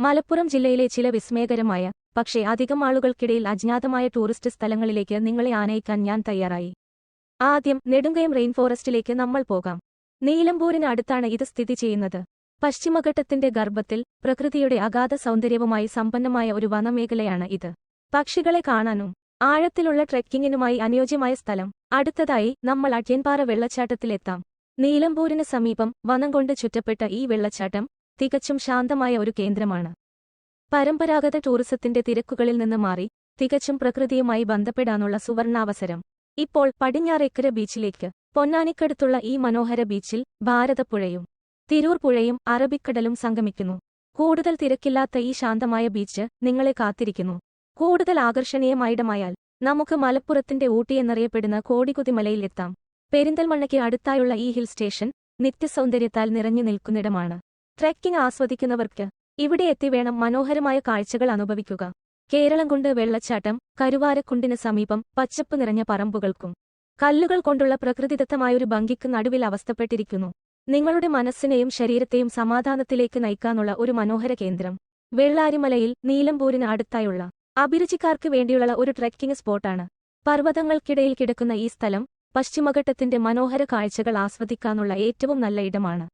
മലപ്പുറം ജില്ലയിലെ ചില വിസ്മയകരമായ പക്ഷേ അധികം ആളുകൾക്കിടയിൽ അജ്ഞാതമായ ടൂറിസ്റ്റ് സ്ഥലങ്ങളിലേക്ക് നിങ്ങളെ ആനയിക്കാൻ ഞാൻ തയ്യാറായി. ആദ്യം നെടുങ്കയം റെയിൻ ഫോറസ്റ്റിലേക്ക് നമ്മൾ പോകാം. നീലമ്പൂരിന് അടുത്താണ് ഇത് സ്ഥിതി ചെയ്യുന്നത്. പശ്ചിമഘട്ടത്തിന്റെ ഗർഭത്തിൽ പ്രകൃതിയുടെ അഗാധ സൗന്ദര്യവുമായി സമ്പന്നമായ ഒരു വനമേഖലയാണ് ഇത്. പക്ഷികളെ കാണാനും ആഴത്തിലുള്ള ട്രെക്കിങ്ങിനുമായി അനുയോജ്യമായ സ്ഥലം. അടുത്തതായി നമ്മൾ അട്യൻപാറ വെള്ളച്ചാട്ടത്തിലെത്താം. നീലമ്പൂരിന് സമീപം വനം കൊണ്ട് ചുറ്റപ്പെട്ട ഈ വെള്ളച്ചാട്ടം തികച്ചും ശാന്തമായ ഒരു കേന്ദ്രമാണ്. പരമ്പരാഗത ടൂറിസത്തിന്റെ തിരക്കുകളിൽ നിന്ന് മാറി തികച്ചും പ്രകൃതിയുമായി ബന്ധപ്പെടാനുള്ള സുവർണാവസരം. ഇപ്പോൾ പടിഞ്ഞാറേക്കര ബീച്ചിലേക്ക് പൊന്നാനിക്കടുത്തുള്ള ഈ മനോഹര ബീച്ചിൽ ഭാരതപ്പുഴയും തിരൂർ പുഴയും അറബിക്കടലും സംഗമിക്കുന്നു. കൂടുതൽ തിരക്കില്ലാത്ത ഈ ശാന്തമായ ബീച്ച് നിങ്ങളെ കാത്തിരിക്കുന്നു. കൂടുതൽ ആകർഷണീയമായിടമായാൽ നമുക്ക് മലപ്പുറത്തിന്റെ ഊട്ടി എന്നറിയപ്പെടുന്ന കോടികുതിമലയിൽ എത്താം. പെരിന്തൽമണ്ണയ്ക്ക് അടുത്തായുള്ള ഈ ഹിൽ സ്റ്റേഷൻ നിത്യസൗന്ദര്യത്താൽ നിറഞ്ഞു നിൽക്കുന്നിടമാണ് ട്രെക്കിംഗ് ആസ്വദിക്കുന്നവർക്ക് ഇവിടെ എത്തി വേണം മനോഹരമായ കാഴ്ചകൾ അനുഭവിക്കുക. കേരളം കൊണ്ട് വെള്ളച്ചാട്ടം കരുവാരക്കുണ്ടിന് സമീപം പച്ചപ്പ് നിറഞ്ഞ പറമ്പുകൾക്കും കല്ലുകൾ കൊണ്ടുള്ള പ്രകൃതിദത്തമായൊരു ഭംഗിക്ക് നടുവിൽ അവസ്ഥപ്പെട്ടിരിക്കുന്നു. നിങ്ങളുടെ മനസ്സിനെയും ശരീരത്തെയും സമാധാനത്തിലേക്ക് നയിക്കാനുള്ള ഒരു മനോഹര കേന്ദ്രം. വെള്ളാരിമലയിൽ നീലമ്പൂരിന് അടുത്തായുള്ള അഭിരുചിക്കാർക്ക് വേണ്ടിയുള്ള ഒരു ട്രെക്കിംഗ് സ്പോട്ടാണ്. പർവതങ്ങൾക്കിടയിൽ കിടക്കുന്ന ഈ സ്ഥലം പശ്ചിമഘട്ടത്തിന്റെ മനോഹര കാഴ്ചകൾ ആസ്വദിക്കാനുള്ള ഏറ്റവും നല്ല ഇടമാണ്.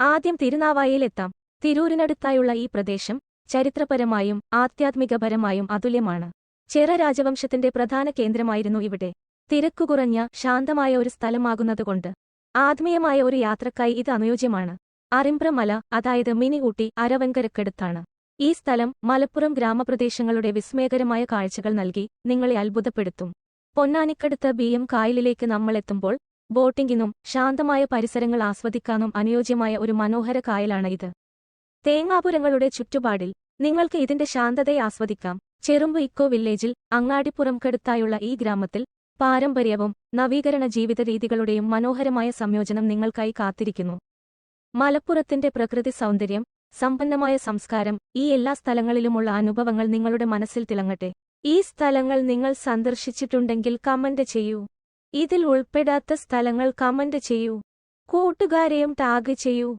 ആദ്യം തിരുനാവായയിലെത്താം തിരൂരിനടുത്തായുള്ള ഈ പ്രദേശം ചരിത്രപരമായും ആധ്യാത്മികപരമായും അതുല്യമാണ്. ചെറ രാജവംശത്തിന്റെ പ്രധാന കേന്ദ്രമായിരുന്നു ഇവിടെ. തിരക്കുകുറഞ്ഞ ശാന്തമായ ഒരു സ്ഥലമാകുന്നതുകൊണ്ട് ആത്മീയമായ ഒരു യാത്രക്കായി ഇത് അനുയോജ്യമാണ്. അറിമ്പ്രമല അതായത് മിനി ഊട്ടി അരവൻകരക്കടുത്താണ് ഈ സ്ഥലം മലപ്പുറം ഗ്രാമപ്രദേശങ്ങളുടെ വിസ്മയകരമായ കാഴ്ചകൾ നൽകി നിങ്ങളെ അത്ഭുതപ്പെടുത്തും. പൊന്നാനിക്കടുത്ത ബി എം കായലിലേക്ക് നമ്മളെത്തുമ്പോൾ ബോട്ടിംഗിനും ശാന്തമായ പരിസരങ്ങൾ ആസ്വദിക്കാനും അനുയോജ്യമായ ഒരു മനോഹര കായലാണ് ഇത് തേങ്ങാപുരങ്ങളുടെ ചുറ്റുപാടിൽ നിങ്ങൾക്ക് ഇതിന്റെ ശാന്തതയെ ആസ്വദിക്കാം. ചെറുമ്പ് ഇക്കോ വില്ലേജിൽ അങ്ങാടിപ്പുറംക്കടുത്തായുള്ള ഈ ഗ്രാമത്തിൽ പാരമ്പര്യവും നവീകരണ ജീവിത രീതികളുടെയും മനോഹരമായ സംയോജനം നിങ്ങൾക്കായി കാത്തിരിക്കുന്നു. മലപ്പുറത്തിന്റെ പ്രകൃതി സൗന്ദര്യം സമ്പന്നമായ സംസ്കാരം ഈ എല്ലാ സ്ഥലങ്ങളിലുമുള്ള അനുഭവങ്ങൾ നിങ്ങളുടെ മനസ്സിൽ തിളങ്ങട്ടെ. ഈ സ്ഥലങ്ങൾ നിങ്ങൾ സന്ദർശിച്ചിട്ടുണ്ടെങ്കിൽ കമന്റ് ചെയ്യൂ. ഇതിൽ ഉൾപ്പെടാത്ത സ്ഥലങ്ങൾ കമന്റ് ചെയ്യൂ. കൂട്ടുകാരെയും ടാഗ് ചെയ്യൂ.